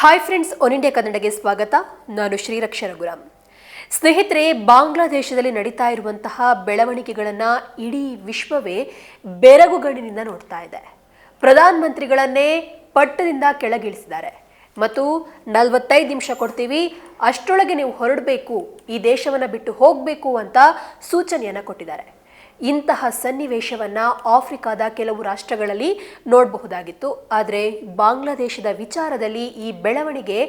Hi friends one India ಕನ್ನಡಗೆ ಸ್ವಾಗತ. ನಾನು ಶ್ರೀರಕ್ಷ ರಘುರಾಮ್ ಸ್ನೇಹಿತರೆ, ಬಾಂಗ್ಲಾದೇಶದಲ್ಲಿ ನಡೀತಾ ಇರುವಂತಹ ಬೆಳವಣಿಗೆಗಳನ್ನು ಇಡೀ ವಿಶ್ವವೇ ಬೆರಗುಗಣ್ಣಿನಿಂದ ನೋಡ್ತಾ ಇದೆ. ಪ್ರಧಾನ ಮಂತ್ರಿಗಳನ್ನೇ ಪಟ್ಟದಿಂದ ಕೆಳಗಿಳಿಸಿದ್ದಾರೆ. ಮತ್ತು ನಲವತ್ತೈದು ನಿಮಿಷ ಕೊಡ್ತೀವಿ. ಅಷ್ಟರೊಳಗೆ ನೀವು ಹೊರಡಬೇಕು, ಈ ದೇಶವನ್ನು ಬಿಟ್ಟು ಹೋಗಬೇಕು ಅಂತ ಸೂಚನೆಯನ್ನು ಕೊಟ್ಟಿದ್ದಾರೆ. ಇಂತಹ ಸನ್ನಿವೇಶವನ್ನ ಆಫ್ರಿಕಾದ ಕೆಲವು ರಾಷ್ಟ್ರಗಳಲ್ಲಿ ನೋಡಬಹುದಾಗಿತ್ತು. ಆದರೆ ಬಾಂಗ್ಲಾದೇಶದ ವಿಚಾರದಲ್ಲಿ ಈ ಬೆಳವಣಿಗೆ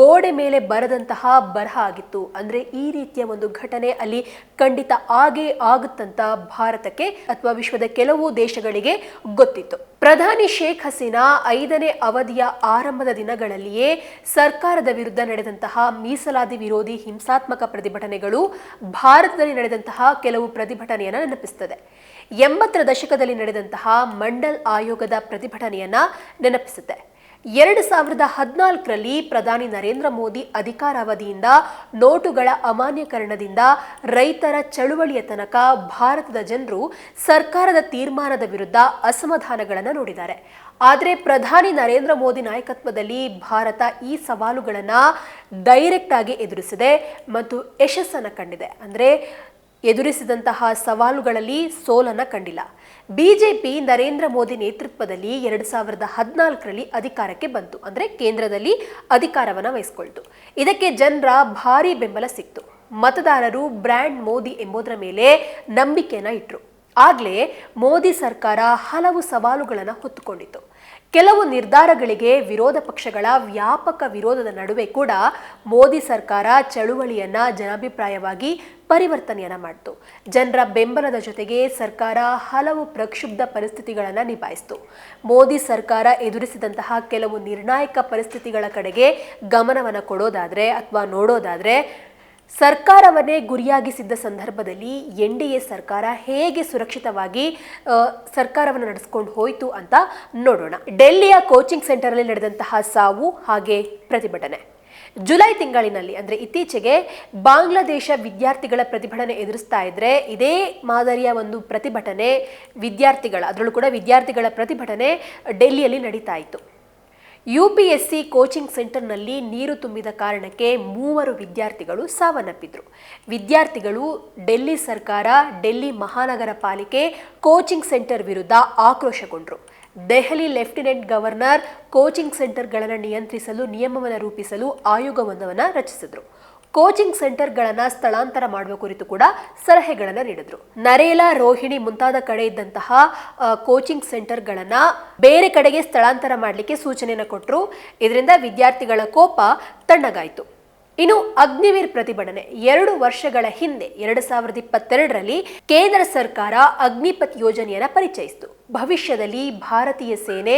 ಗೋಡೆ ಮೇಲೆ ಬರದಂತಹ ಬರಹ ಆಗಿತ್ತು. ಅಂದರೆ ಈ ರೀತಿಯ ಒಂದು ಘಟನೆ ಅಲ್ಲಿ ಖಂಡಿತ ಆಗೇ ಆಗುತ್ತಂತ ಭಾರತಕ್ಕೆ ಅಥವಾ ವಿಶ್ವದ ಕೆಲವು ದೇಶಗಳಿಗೆ ಗೊತ್ತಿತ್ತು. ಪ್ರಧಾನಿ ಶೇಖ್ ಹಸೀನಾ ಐದನೇ ಅವಧಿಯ ಆರಂಭದ ದಿನಗಳಲ್ಲಿಯೇ ಸರ್ಕಾರದ ವಿರುದ್ಧ ನಡೆದಂತಹ ಮೀಸಲಾತಿ ವಿರೋಧಿ ಹಿಂಸಾತ್ಮಕ ಪ್ರತಿಭಟನೆಗಳು ಭಾರತದಲ್ಲಿ ನಡೆದಂತಹ ಕೆಲವು ಪ್ರತಿಭಟನೆಯನ್ನು ನೆನಪಿಸುತ್ತದೆ ಎಂಬತ್ತರ ದಶಕದಲ್ಲಿ ನಡೆದಂತಹ ಮಂಡಲ್ ಆಯೋಗದ ಪ್ರತಿಭಟನೆಯನ್ನ ನೆನಪಿಸುತ್ತೆ. ಎರಡು ಸಾವಿರದ ಹದಿನಾಲ್ಕರಲ್ಲಿ ಪ್ರಧಾನಿ ನರೇಂದ್ರ ಮೋದಿ ಅಧಿಕಾರಾವಧಿಯಿಂದ ನೋಟುಗಳ ಅಮಾನ್ಯೀಕರಣದಿಂದ ರೈತರ ಚಳುವಳಿಯ ತನಕ ಭಾರತದ ಜನರು ಸರ್ಕಾರದ ತೀರ್ಮಾನದ ವಿರುದ್ಧ ಅಸಮಾಧಾನಗಳನ್ನು ನೋಡಿದ್ದಾರೆ. ಆದರೆ ಪ್ರಧಾನಿ ನರೇಂದ್ರ ಮೋದಿ ನಾಯಕತ್ವದಲ್ಲಿ ಭಾರತ ಈ ಸವಾಲುಗಳನ್ನು ಡೈರೆಕ್ಟ್ ಆಗಿ ಎದುರಿಸಿದೆ ಮತ್ತು ಯಶಸ್ಸನ್ನು ಕಂಡಿದೆ. ಅಂದರೆ ಎದುರಿಸಿದಂತಹ ಸವಾಲುಗಳಲ್ಲಿ ಸೋಲನ್ನ ಕಂಡಿಲ್ಲ. ಬಿಜೆಪಿ ನರೇಂದ್ರ ಮೋದಿ ನೇತೃತ್ವದಲ್ಲಿ ಎರಡು ಸಾವಿರದ ಹದಿನಾಲ್ಕರಲ್ಲಿ ಅಧಿಕಾರಕ್ಕೆ ಬಂತು. ಅಂದ್ರೆ ಕೇಂದ್ರದಲ್ಲಿ ಅಧಿಕಾರವನ್ನ ವಹಿಸಿಕೊಳ್ತು. ಇದಕ್ಕೆ ಜನರ ಭಾರಿ ಬೆಂಬಲ ಸಿಕ್ತು. ಮತದಾರರು ಬ್ರ್ಯಾಂಡ್ ಮೋದಿ ಎಂಬುದರ ಮೇಲೆ ನಂಬಿಕೆನ ಇಟ್ರು. ಆಗ್ಲೇ ಮೋದಿ ಸರ್ಕಾರ ಹಲವು ಸವಾಲುಗಳನ್ನು ಹೊತ್ತುಕೊಂಡಿತು ಕೆಲವು ನಿರ್ಧಾರಗಳಿಗೆ ವಿರೋಧ ಪಕ್ಷಗಳ ವ್ಯಾಪಕ ವಿರೋಧದ ನಡುವೆ ಕೂಡ ಮೋದಿ ಸರ್ಕಾರ ಚಳುವಳಿಯನ್ನ ಜನಾಭಿಪ್ರಾಯವಾಗಿ ಪರಿವರ್ತನೆಯನ್ನ ಮಾಡಿತು. ಜನರ ಬೆಂಬಲದ ಜೊತೆಗೆ ಸರ್ಕಾರ ಹಲವು ಪ್ರಕ್ಷುಬ್ಧ ಪರಿಸ್ಥಿತಿಗಳನ್ನು ನಿಭಾಯಿಸಿತು. ಮೋದಿ ಸರ್ಕಾರ ಎದುರಿಸಿದಂತಹ ಕೆಲವು ನಿರ್ಣಾಯಕ ಪರಿಸ್ಥಿತಿಗಳ ಕಡೆಗೆ ಗಮನವನ್ನು ಕೊಡೋದಾದರೆ ಅಥವಾ ನೋಡೋದಾದ್ರೆ ಸರ್ಕಾರವನ್ನೇ ಗುರಿಯಾಗಿಸಿದ್ದ ಸಂದರ್ಭದಲ್ಲಿ ಎನ್ ಡಿ ಎ ಸರ್ಕಾರ ಹೇಗೆ ಸುರಕ್ಷಿತವಾಗಿ ಸರ್ಕಾರವನ್ನು ನಡೆಸ್ಕೊಂಡು ಹೋಯಿತು ಅಂತ ನೋಡೋಣ. ಡೆಲ್ಲಿಯ ಕೋಚಿಂಗ್ ಸೆಂಟರಲ್ಲಿ ನಡೆದಂತಹ ಸಾವು ಹಾಗೆ ಪ್ರತಿಭಟನೆ. ಜುಲೈ ತಿಂಗಳಿನಲ್ಲಿ, ಅಂದ್ರೆ ಇತ್ತೀಚೆಗೆ ಬಾಂಗ್ಲಾದೇಶ ವಿದ್ಯಾರ್ಥಿಗಳ ಪ್ರತಿಭಟನೆ ಎದುರಿಸ್ತಾ ಇದ್ರೆ ಇದೇ ಮಾದರಿಯ ಒಂದು ಪ್ರತಿಭಟನೆ ವಿದ್ಯಾರ್ಥಿಗಳ, ಅದರಲ್ಲೂ ಕೂಡ ವಿದ್ಯಾರ್ಥಿಗಳ ಪ್ರತಿಭಟನೆ ಡೆಲ್ಲಿಯಲ್ಲಿ ನಡೀತಾ ಇತ್ತು. U P S C coaching ಸೆಂಟರ್ನಲ್ಲಿ ನೀರು ತುಂಬಿದ ಕಾರಣಕ್ಕೆ ಮೂವರು ವಿದ್ಯಾರ್ಥಿಗಳು ಸಾವನ್ನಪ್ಪಿದ್ರು. ವಿದ್ಯಾರ್ಥಿಗಳು ಡೆಲ್ಲಿ ಸರ್ಕಾರ, ಡೆಲ್ಲಿ ಮಹಾನಗರ ಪಾಲಿಕೆ ಕೋಚಿಂಗ್ ಸೆಂಟರ್ ವಿರುದ್ಧ ಆಕ್ರೋಶಗೊಂಡ್ರು. ದೆಹಲಿ ಲೆಫ್ಟಿನೆಂಟ್ ಗವರ್ನರ್ ಕೋಚಿಂಗ್ ಸೆಂಟರ್ಗಳನ್ನು ನಿಯಂತ್ರಿಸಲು, ನಿಯಮವನ್ನು ರೂಪಿಸಲು ಆಯೋಗವೊಂದವನ್ನು ರಚಿಸಿದ್ರು. ಕೋಚಿಂಗ್ ಸೆಂಟರ್ಗಳನ್ನು ಸ್ಥಳಾಂತರ ಮಾಡುವ ಕುರಿತು ಕೂಡ ಸಲಹೆಗಳನ್ನು ನೀಡಿದ್ರು. ನರೇಲಾ, ರೋಹಿಣಿ ಮುಂತಾದ ಕಡೆ ಇದ್ದಂತಹ ಕೋಚಿಂಗ್ ಸೆಂಟರ್ಗಳನ್ನು ಬೇರೆ ಕಡೆಗೆ ಸ್ಥಳಾಂತರ ಮಾಡಲಿಕ್ಕೆ ಸೂಚನೆಯನ್ನು ಕೊಟ್ಟರು ಇದರಿಂದ ವಿದ್ಯಾರ್ಥಿಗಳ ಕೋಪ ತಣ್ಣಗಾಯಿತು. ಇನ್ನು ಅಗ್ನಿವೀರ್ ಪ್ರತಿಭಟನೆ. ಎರಡು ವರ್ಷಗಳ ಹಿಂದೆ, ಎರಡು ಸಾವಿರದ ಇಪ್ಪತ್ತೆರಡರಲ್ಲಿ ಕೇಂದ್ರ ಸರ್ಕಾರ ಅಗ್ನಿಪಥ್ ಯೋಜನೆಯನ್ನು ಪರಿಚಯಿಸಿತು. ಭವಿಷ್ಯದಲ್ಲಿ ಭಾರತೀಯ ಸೇನೆ,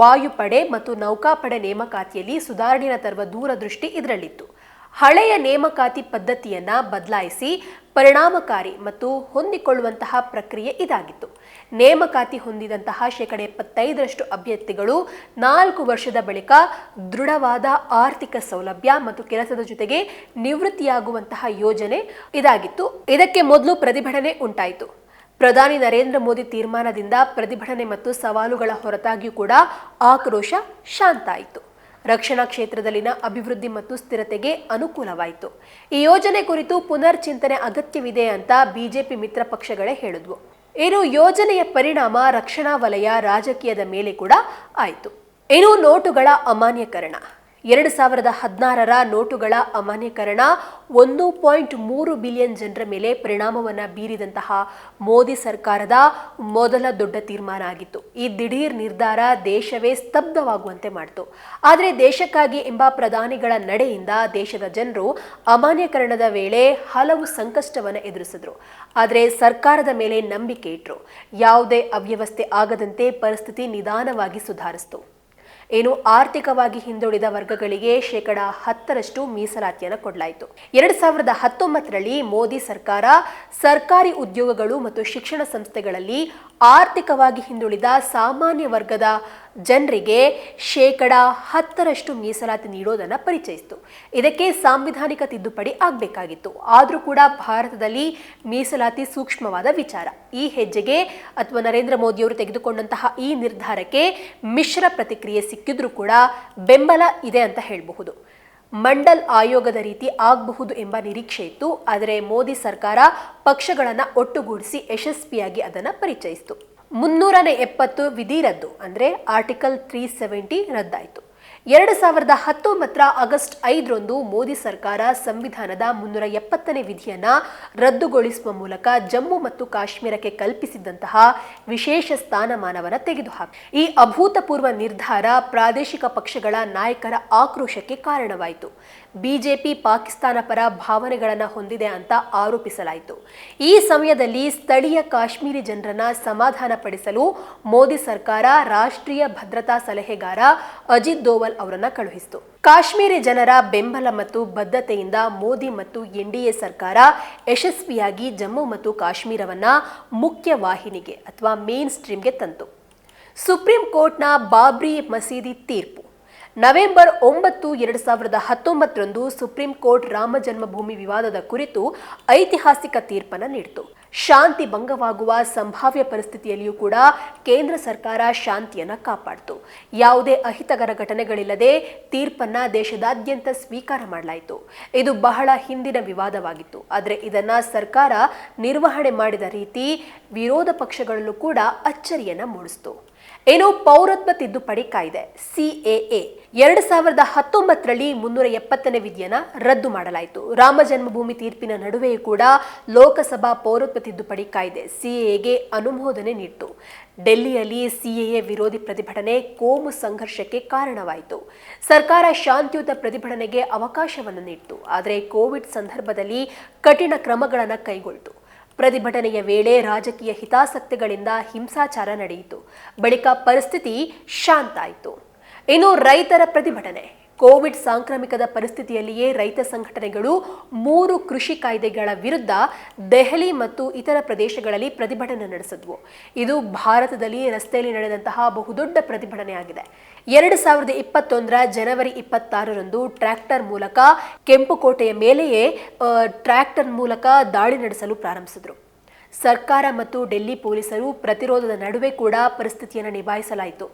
ವಾಯುಪಡೆ ಮತ್ತು ನೌಕಾಪಡೆ ನೇಮಕಾತಿಯಲ್ಲಿ ಸುಧಾರಣೆಯನ್ನು ತರುವ ದೂರದೃಷ್ಟಿ ಇದರಲ್ಲಿತ್ತು. ಹಳೆಯ ನೇಮಕಾತಿ ಪದ್ಧತಿಯನ್ನ ಬದಲಾಯಿಸಿ ಪರಿಣಾಮಕಾರಿ ಮತ್ತು ಹೊಂದಿಕೊಳ್ಳುವಂತಹ ಪ್ರಕ್ರಿಯೆ ಇದಾಗಿತ್ತು. ನೇಮಕಾತಿ ಹೊಂದಿದಂತಹ ಶೇಕಡ ಎಪ್ಪತ್ತೈದರಷ್ಟು ಅಭ್ಯರ್ಥಿಗಳು ನಾಲ್ಕು ವರ್ಷದ ಬಳಿಕ ದೃಢವಾದ ಆರ್ಥಿಕ ಸೌಲಭ್ಯ ಮತ್ತು ಕೆಲಸದ ಜೊತೆಗೆ ನಿವೃತ್ತಿಯಾಗುವಂತಹ ಯೋಜನೆ ಇದಾಗಿತ್ತು. ಇದಕ್ಕೆ ಮೊದಲು ಪ್ರತಿಭಟನೆ ಉಂಟಾಯಿತು. ಪ್ರಧಾನಿ ನರೇಂದ್ರ ಮೋದಿ ತೀರ್ಮಾನದಿಂದ ಪ್ರತಿಭಟನೆ ಮತ್ತು ಸವಾಲುಗಳ ಹೊರತಾಗಿಯೂ ಕೂಡ ಆಕ್ರೋಶ ಶಾಂತ ಆಯಿತು. ರಕ್ಷಣಾ ಕ್ಷೇತ್ರದಲ್ಲಿನ ಅಭಿವೃದ್ಧಿ ಮತ್ತು ಸ್ಥಿರತೆಗೆ ಅನುಕೂಲವಾಯಿತು. ಈ ಯೋಜನೆ ಕುರಿತು ಪುನರ್ ಚಿಂತನೆ ಅಗತ್ಯವಿದೆ ಅಂತ ಬಿಜೆಪಿ ಮಿತ್ರ ಪಕ್ಷಗಳೇ ಹೇಳಿದ್ವು. ಇನ್ನು ಯೋಜನೆಯ ಪರಿಣಾಮ ರಕ್ಷಣಾ ವಲಯ ರಾಜಕೀಯದ ಮೇಲೆ ಕೂಡ ಆಯಿತು. ಇನ್ನು ನೋಟುಗಳ ಅಮಾನ್ಯೀಕರಣ? ಎರಡು ಸಾವಿರದ ಹದಿನಾರರ ನೋಟುಗಳ ಅಮಾನ್ಯೀಕರಣ ಒಂದು ಪಾಯಿಂಟ್ ಮೂರು ಬಿಲಿಯನ್ ಜನರ ಮೇಲೆ ಪರಿಣಾಮವನ್ನು ಬೀರಿದಂತಹ ಮೋದಿ ಸರ್ಕಾರದ ಮೊದಲ ದೊಡ್ಡ ತೀರ್ಮಾನ ಆಗಿತ್ತು. ಈ ದಿಢೀರ್ ನಿರ್ಧಾರ ದೇಶವೇ ಸ್ತಬ್ಧವಾಗುವಂತೆ ಮಾಡಿತು. ಆದರೆ ದೇಶಕ್ಕಾಗಿ ಎಂಬ ಪ್ರಧಾನಿಗಳ ನಡೆಯಿಂದ ದೇಶದ ಜನರು ಅಮಾನ್ಯೀಕರಣದ ವೇಳೆ ಹಲವು ಸಂಕಷ್ಟವನ್ನು ಎದುರಿಸಿದ್ರು. ಆದರೆ ಸರ್ಕಾರದ ಮೇಲೆ ನಂಬಿಕೆ ಇಟ್ಟರು ಯಾವುದೇ ಅವ್ಯವಸ್ಥೆ ಆಗದಂತೆ ಪರಿಸ್ಥಿತಿ ನಿಧಾನವಾಗಿ ಸುಧಾರಿಸಿತು. ಏನು ಆರ್ಥಿಕವಾಗಿ ಹಿಂದುಳಿದ ವರ್ಗಗಳಿಗೆ ಶೇಕಡ ಹತ್ತರಷ್ಟು ಮೀಸಲಾತಿಯನ್ನು ಕೊಡಲಾಯಿತು. ಎರಡ್ ಸಾವಿರದ ಹತ್ತೊಂಬತ್ತರಲ್ಲಿ ಮೋದಿ ಸರ್ಕಾರ ಸರ್ಕಾರಿ ಉದ್ಯೋಗಗಳು ಮತ್ತು ಶಿಕ್ಷಣ ಸಂಸ್ಥೆಗಳಲ್ಲಿ ಆರ್ಥಿಕವಾಗಿ ಹಿಂದುಳಿದ ಸಾಮಾನ್ಯ ವರ್ಗದ ಜನರಿಗೆ ಶೇಕಡ ಹತ್ತರಷ್ಟು ಮೀಸಲಾತಿ ನೀಡೋದನ್ನು ಪರಿಚಯಿಸಿತು. ಇದಕ್ಕೆ ಸಾಂವಿಧಾನಿಕ ತಿದ್ದುಪಡಿ ಆಗಬೇಕಾಗಿತ್ತು. ಆದರೂ ಕೂಡ ಭಾರತದಲ್ಲಿ ಮೀಸಲಾತಿ ಸೂಕ್ಷ್ಮವಾದ ವಿಚಾರ. ಈ ಹೆಜ್ಜೆಗೆ ಅಥವಾ ನರೇಂದ್ರ ಮೋದಿಯವರು ತೆಗೆದುಕೊಂಡಂತಹ ಈ ನಿರ್ಧಾರಕ್ಕೆ ಮಿಶ್ರ ಪ್ರತಿಕ್ರಿಯೆ ಸಿಕ್ಕಿದ್ರೂ ಕೂಡ ಬೆಂಬಲ ಇದೆ ಅಂತ ಹೇಳಬಹುದು. ಮಂಡಲ್ ಆಯೋಗದ ರೀತಿ ಆಗಬಹುದು ಎಂಬ ನಿರೀಕ್ಷೆ ಇತ್ತು. ಆದರೆ ಮೋದಿ ಸರ್ಕಾರ ಪಕ್ಷಗಳನ್ನು ಒಟ್ಟುಗೂಡಿಸಿ ಯಶಸ್ವಿಯಾಗಿ ಅದನ್ನು ಪರಿಚಯಿಸಿತು. ಮುನ್ನೂರನೇ ಎಪ್ಪತ್ತು ವಿಧಿ ರದ್ದು ಅಂದರೆ ಆರ್ಟಿಕಲ್ ತ್ರೀ ಸೆವೆಂಟಿ ರದ್ದಾಯಿತು. ಎರಡು ಸಾವಿರದ ಹತ್ತೊಂಬತ್ತರ ಆಗಸ್ಟ್ ಐದರಂದು ಮೋದಿ ಸರ್ಕಾರ ಸಂವಿಧಾನದ ಮುನ್ನೂರ ಎಪ್ಪತ್ತನೇ ವಿಧಿಯನ್ನ ರದ್ದುಗೊಳಿಸುವ ಮೂಲಕ ಜಮ್ಮು ಮತ್ತು ಕಾಶ್ಮೀರಕ್ಕೆ ಕಲ್ಪಿಸಿದ್ದಂತಹ ವಿಶೇಷ ಸ್ಥಾನಮಾನವನ್ನು ತೆಗೆದುಹಾಕಿ. ಈ ಅಭೂತಪೂರ್ವ ನಿರ್ಧಾರ ಪ್ರಾದೇಶಿಕ ಪಕ್ಷಗಳ ನಾಯಕರ ಆಕ್ರೋಶಕ್ಕೆ ಕಾರಣವಾಯಿತು. ಬಿಜೆಪಿ ಪಾಕಿಸ್ತಾನ ಪರ ಭಾವನೆಗಳನ್ನು ಹೊಂದಿದೆ ಅಂತ ಆರೋಪಿಸಲಾಯಿತು. ಈ ಸಮಯದಲ್ಲಿ ಸ್ಥಳೀಯ ಕಾಶ್ಮೀರಿ ಜನರನ್ನ ಸಮಾಧಾನಪಡಿಸಲು ಮೋದಿ ಸರ್ಕಾರ ರಾಷ್ಟ್ರೀಯ ಭದ್ರತಾ ಸಲಹೆಗಾರ ಅಜಿತ್ ದೋವಲ್ ಅವರನ್ನ ಕಳುಹಿಸಿತು. ಕಾಶ್ಮೀರಿ ಜನರ ಬೆಂಬಲ ಮತ್ತು ಬದ್ಧತೆಯಿಂದ ಮೋದಿ ಮತ್ತು ಎನ್ಡಿಎ ಸರ್ಕಾರ ಯಶಸ್ವಿಯಾಗಿ ಜಮ್ಮು ಮತ್ತು ಕಾಶ್ಮೀರವನ್ನ ಮುಖ್ಯ ವಾಹಿನಿಗೆ ಅಥವಾ ಮೇನ್ ಸ್ಟ್ರೀಮ್ಗೆ ತಂತು. ಸುಪ್ರೀಂ ಕೋರ್ಟ್ನ ಬಾಬ್ರಿ ಮಸೀದಿ ತೀರ್ಪು. ನವೆಂಬರ್ ಒಂಬತ್ತು, ಎರಡು ಸಾವಿರದ ಹತ್ತೊಂಬತ್ತರಂದು ಸುಪ್ರೀಂ ಕೋರ್ಟ್ ರಾಮ ಜನ್ಮಭೂಮಿ ವಿವಾದದ ಕುರಿತು ಐತಿಹಾಸಿಕ ತೀರ್ಪನ್ನು ನೀಡಿತು. ಶಾಂತಿ ಭಂಗವಾಗುವ ಸಂಭಾವ್ಯ ಪರಿಸ್ಥಿತಿಯಲ್ಲಿಯೂ ಕೂಡ ಕೇಂದ್ರ ಸರ್ಕಾರ ಶಾಂತಿಯನ್ನು ಕಾಪಾಡಿತು. ಯಾವುದೇ ಅಹಿತಕರ ಘಟನೆಗಳಿಲ್ಲದೆ ತೀರ್ಪನ್ನ ದೇಶದಾದ್ಯಂತ ಸ್ವೀಕಾರ ಮಾಡಲಾಯಿತು. ಇದು ಬಹಳ ಹಿಂದಿನ ವಿವಾದವಾಗಿತ್ತು. ಆದರೆ ಇದನ್ನು ಸರ್ಕಾರ ನಿರ್ವಹಣೆ ಮಾಡಿದ ರೀತಿ ವಿರೋಧ ಪಕ್ಷಗಳಲ್ಲೂ ಕೂಡ ಅಚ್ಚರಿಯನ್ನು ಮೂಡಿಸಿತು. ಏನು ಪೌರತ್ವ ತಿದ್ದುಪಡಿ ಕಾಯ್ದೆ ಸಿಎಎ ಎರಡು ಸಾವಿರದ ಹತ್ತೊಂಬತ್ತರಲ್ಲಿ ಮುನ್ನೂರ ಎಪ್ಪತ್ತನೇ ವಿಧಿಯನ್ನ ರದ್ದು ಮಾಡಲಾಯಿತು. ರಾಮ ಜನ್ಮಭೂಮಿ ತೀರ್ಪಿನ ನಡುವೆಯೂ ಕೂಡ ಲೋಕಸಭಾ ಪೌರತ್ವ ತಿದ್ದುಪಡಿ ಕಾಯ್ದೆ ಸಿಎಎಗೆ ಅನುಮೋದನೆ ನೀಡಿತು. ಡೆಲ್ಲಿಯಲ್ಲಿ ಸಿಎಎ ವಿರೋಧಿ ಪ್ರತಿಭಟನೆ ಕೋಮು ಸಂಘರ್ಷಕ್ಕೆ ಕಾರಣವಾಯಿತು. ಸರ್ಕಾರ ಶಾಂತಿಯುತ ಪ್ರತಿಭಟನೆಗೆ ಅವಕಾಶವನ್ನು ನೀಡಿತು. ಆದರೆ ಕೋವಿಡ್ ಸಂದರ್ಭದಲ್ಲಿ ಕಠಿಣ ಕ್ರಮಗಳನ್ನು ಕೈಗೊಳ್ತು. ಪ್ರತಿಭಟನೆಯ ವೇಳೆ ರಾಜಕೀಯ ಹಿತಾಸಕ್ತಿಗಳಿಂದ ಹಿಂಸಾಚಾರ ನಡೆಯಿತು. ಬಳಿಕ ಪರಿಸ್ಥಿತಿ ಶಾಂತ ಆಯಿತು. ಇನ್ನು ರೈತರ ಪ್ರತಿಭಟನೆ. ಕೋವಿಡ್ ಸಾಂಕ್ರಾಮಿಕದ ಪರಿಸ್ಥಿತಿಯಲ್ಲಿಯೇ ರೈತ ಸಂಘಟನೆಗಳು ಮೂರು ಕೃಷಿ ಕಾಯ್ದೆಗಳ ವಿರುದ್ಧ ದೆಹಲಿ ಮತ್ತು ಇತರ ಪ್ರದೇಶಗಳಲ್ಲಿ ಪ್ರತಿಭಟನೆ ನಡೆಸಿದ್ವು. ಇದು ಭಾರತದಲ್ಲಿ ರಸ್ತೆಯಲ್ಲಿ ನಡೆದಂತಹ ಬಹುದೊಡ್ಡ ಪ್ರತಿಭಟನೆಯಾಗಿದೆ ಎರಡು ಸಾವಿರದ ಇಪ್ಪತ್ತೊಂದರ ಜನವರಿ ಇಪ್ಪತ್ತಾರರಂದು ಟ್ರ್ಯಾಕ್ಟರ್ ಮೂಲಕ ಕೆಂಪುಕೋಟೆಯ ಮೇಲೆಯೇ ಟ್ರ್ಯಾಕ್ಟರ್ ಮೂಲಕ ದಾಳಿ ನಡೆಸಲು ಪ್ರಾರಂಭಿಸಿದ್ರು. ಸರ್ಕಾರ ಮತ್ತು ಡೆಲ್ಲಿ ಪೊಲೀಸರು ಪ್ರತಿರೋಧದ ನಡುವೆ ಕೂಡ ಪರಿಸ್ಥಿತಿಯನ್ನು ನಿಭಾಯಿಸಲಾಯಿತು.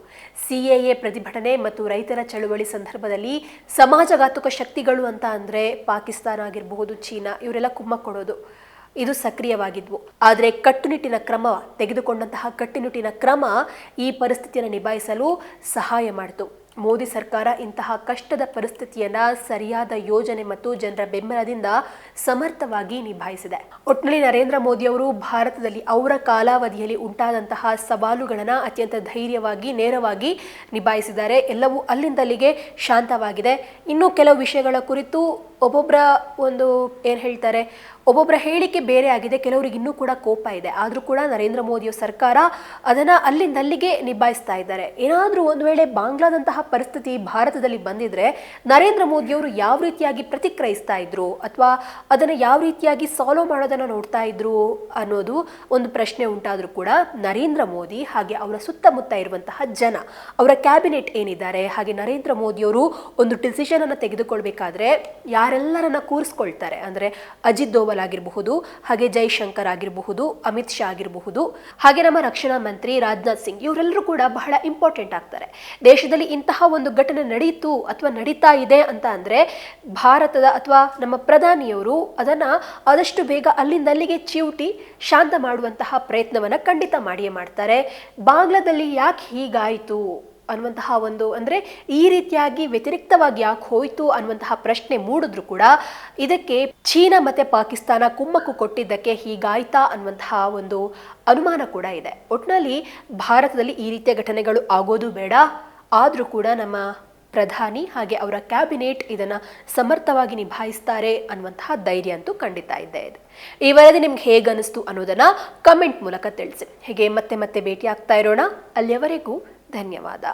ಸಿಎಎ ಪ್ರತಿಭಟನೆ ಮತ್ತು ರೈತರ ಚಳುವಳಿ ಸಂದರ್ಭದಲ್ಲಿ ಸಮಾಜಘಾತುಕ ಶಕ್ತಿಗಳು ಅಂತ ಅಂದರೆ ಪಾಕಿಸ್ತಾನ ಆಗಿರಬಹುದು, ಚೀನಾ, ಇವರೆಲ್ಲ ಕುಮ್ಮಕ್ಕೊಡೋದು ಇದು ಸಕ್ರಿಯವಾಗಿದ್ವು. ಆದರೆ ಕಟ್ಟುನಿಟ್ಟಿನ ಕ್ರಮ, ತೆಗೆದುಕೊಂಡಂತಹ ಕಟ್ಟುನಿಟ್ಟಿನ ಕ್ರಮ ಈ ಪರಿಸ್ಥಿತಿಯನ್ನು ನಿಭಾಯಿಸಲು ಸಹಾಯ ಮಾಡಿತು. ಮೋದಿ ಸರ್ಕಾರ ಇಂತಹ ಕಷ್ಟದ ಪರಿಸ್ಥಿತಿಯನ್ನ ಸರಿಯಾದ ಯೋಜನೆ ಮತ್ತು ಜನರ ಬೆಂಬಲದಿಂದ ಸಮರ್ಥವಾಗಿ ನಿಭಾಯಿಸಿದೆ. ಒಟ್ಟಿನಲ್ಲಿ ನರೇಂದ್ರ ಮೋದಿ ಅವರು ಭಾರತದಲ್ಲಿ ಅವರ ಕಾಲಾವಧಿಯಲ್ಲಿ ಉಂಟಾದಂತಹ ಸವಾಲುಗಳನ್ನು ಅತ್ಯಂತ ಧೈರ್ಯವಾಗಿ, ನೇರವಾಗಿ ನಿಭಾಯಿಸಿದ್ದಾರೆ. ಎಲ್ಲವೂ ಅಲ್ಲಿಂದಲ್ಲಿಗೆ ಶಾಂತವಾಗಿದೆ. ಇನ್ನು ಕೆಲವು ವಿಷಯಗಳ ಕುರಿತು ಒಬ್ಬೊಬ್ಬರ ಒಂದು ಏನು ಹೇಳ್ತಾರೆ ಒಬ್ಬೊಬ್ಬರ ಹೇಳಿಕೆ ಬೇರೆ ಆಗಿದೆ, ಕೆಲವರಿಗೆ ಇನ್ನೂ ಕೂಡ ಕೋಪ ಇದೆ. ಆದರೂ ಕೂಡ ನರೇಂದ್ರ ಮೋದಿಯ ಸರ್ಕಾರ ಅದನ್ನು ಅಲ್ಲಿಂದಲ್ಲಿಗೆ ನಿಭಾಯಿಸ್ತಾ ಇದ್ದಾರೆ. ಏನಾದರೂ ಒಂದು ವೇಳೆ ಬಾಂಗ್ಲಾದಂತಹ ಪರಿಸ್ಥಿತಿ ಭಾರತದಲ್ಲಿ ಬಂದಿದ್ರೆ ನರೇಂದ್ರ ಮೋದಿಯವರು ಯಾವ ರೀತಿಯಾಗಿ ಪ್ರತಿಕ್ರಿಯಿಸ್ತಾ ಇದ್ರು, ಅಥವಾ ಅದನ್ನು ಯಾವ ರೀತಿಯಾಗಿ ಸಾಲ್ವ್ ಮಾಡೋದನ್ನು ನೋಡ್ತಾ ಇದ್ರು ಅನ್ನೋದು ಒಂದು ಪ್ರಶ್ನೆ ಉಂಟಾದರೂ ಕೂಡ ನರೇಂದ್ರ ಮೋದಿ ಹಾಗೆ ಅವರ ಸುತ್ತಮುತ್ತ ಇರುವಂತಹ ಜನ, ಅವರ ಕ್ಯಾಬಿನೆಟ್ ಏನಿದ್ದಾರೆ, ಹಾಗೆ ನರೇಂದ್ರ ಮೋದಿಯವರು ಒಂದು ಡಿಸಿಷನ್ ಅನ್ನು ತೆಗೆದುಕೊಳ್ಬೇಕಾದ್ರೆ ಯಾರೆಲ್ಲರನ್ನ ಕೂರಿಸ್ಕೊಳ್ತಾರೆ, ಅಂದ್ರೆ ಅಜಿತ್ ದೋವಲ್ ಆಗಿರಬಹುದು, ಹಾಗೆ ಜೈಶಂಕರ್ ಆಗಿರಬಹುದು, ಅಮಿತ್ ಶಾ ಆಗಿರಬಹುದು, ಹಾಗೆ ನಮ್ಮ ರಕ್ಷಣಾ ಮಂತ್ರಿ ರಾಜನಾಥ್ ಸಿಂಗ್, ಇವರೆಲ್ಲರೂ ಕೂಡ ಬಹಳ ಇಂಪಾರ್ಟೆಂಟ್ ಆಗ್ತಾರೆ. ದೇಶದಲ್ಲಿ ಇಂತಹ ಒಂದು ಘಟನೆ ನಡೀತು ಅಥವಾ ನಡೀತಾ ಇದೆ ಅಂತ ಅಂದರೆ ಭಾರತದ ಅಥವಾ ನಮ್ಮ ಪ್ರಧಾನಿಯವರು ಅದನ್ನ ಆದಷ್ಟು ಬೇಗ ಅಲ್ಲಿಂದ ಅಲ್ಲಿಗೆ ಚಿವುಟಿ ಶಾಂತ ಮಾಡುವಂತಹ ಪ್ರಯತ್ನವನ್ನ ಖಂಡಿತ ಮಾಡಿಯೇ ಮಾಡ್ತಾರೆ. ಬಾಂಗ್ಲಾದಲ್ಲಿ ಯಾಕೆ ಹೀಗಾಯಿತು? ಅನ್ನುವಂತಹ ಒಂದು ಅಂದರೆ ಈ ರೀತಿಯಾಗಿ ವ್ಯತಿರಿಕ್ತವಾಗಿ ಯಾಕೆ ಹೋಯಿತು ಅನ್ನುವಂತಹ ಪ್ರಶ್ನೆ ಮೂಡಿದ್ರು ಕೂಡ ಇದಕ್ಕೆ ಚೀನಾ ಮತ್ತು ಪಾಕಿಸ್ತಾನ ಕುಮ್ಮಕ್ಕು ಕೊಟ್ಟಿದ್ದಕ್ಕೆ ಹೀಗಾಯ್ತಾ ಅನ್ನುವಂತಹ ಒಂದು ಅನುಮಾನ ಕೂಡ ಇದೆ. ಒಟ್ಟಿನಲ್ಲಿ ಭಾರತದಲ್ಲಿ ಈ ರೀತಿಯ ಘಟನೆಗಳು ಆಗೋದು ಬೇಡ. ಆದರೂ ಕೂಡ ನಮ್ಮ ಪ್ರಧಾನಿ ಹಾಗೆ ಅವರ ಕ್ಯಾಬಿನೆಟ್ ಇದನ್ನ ಸಮರ್ಥವಾಗಿ ನಿಭಾಯಿಸ್ತಾರೆ ಅನ್ನುವಂತಹ ಧೈರ್ಯ ಅಂತೂ ಖಂಡಿತ ಇದ್ದೇ ಇದೆ. ಈ ವರದಿ ನಿಮ್ಗೆ ಹೇಗನ್ನಿಸ್ತು ಅನ್ನೋದನ್ನು ಅನ್ನೋದನ್ನ ಕಮೆಂಟ್ ಮೂಲಕ ತಿಳಿಸಿ. ಹೀಗೆ ಮತ್ತೆ ಮತ್ತೆ ಭೇಟಿ ಆಗ್ತಾ ಇರೋಣ. ಅಲ್ಲಿಯವರೆಗೂ ಧನ್ಯವಾದ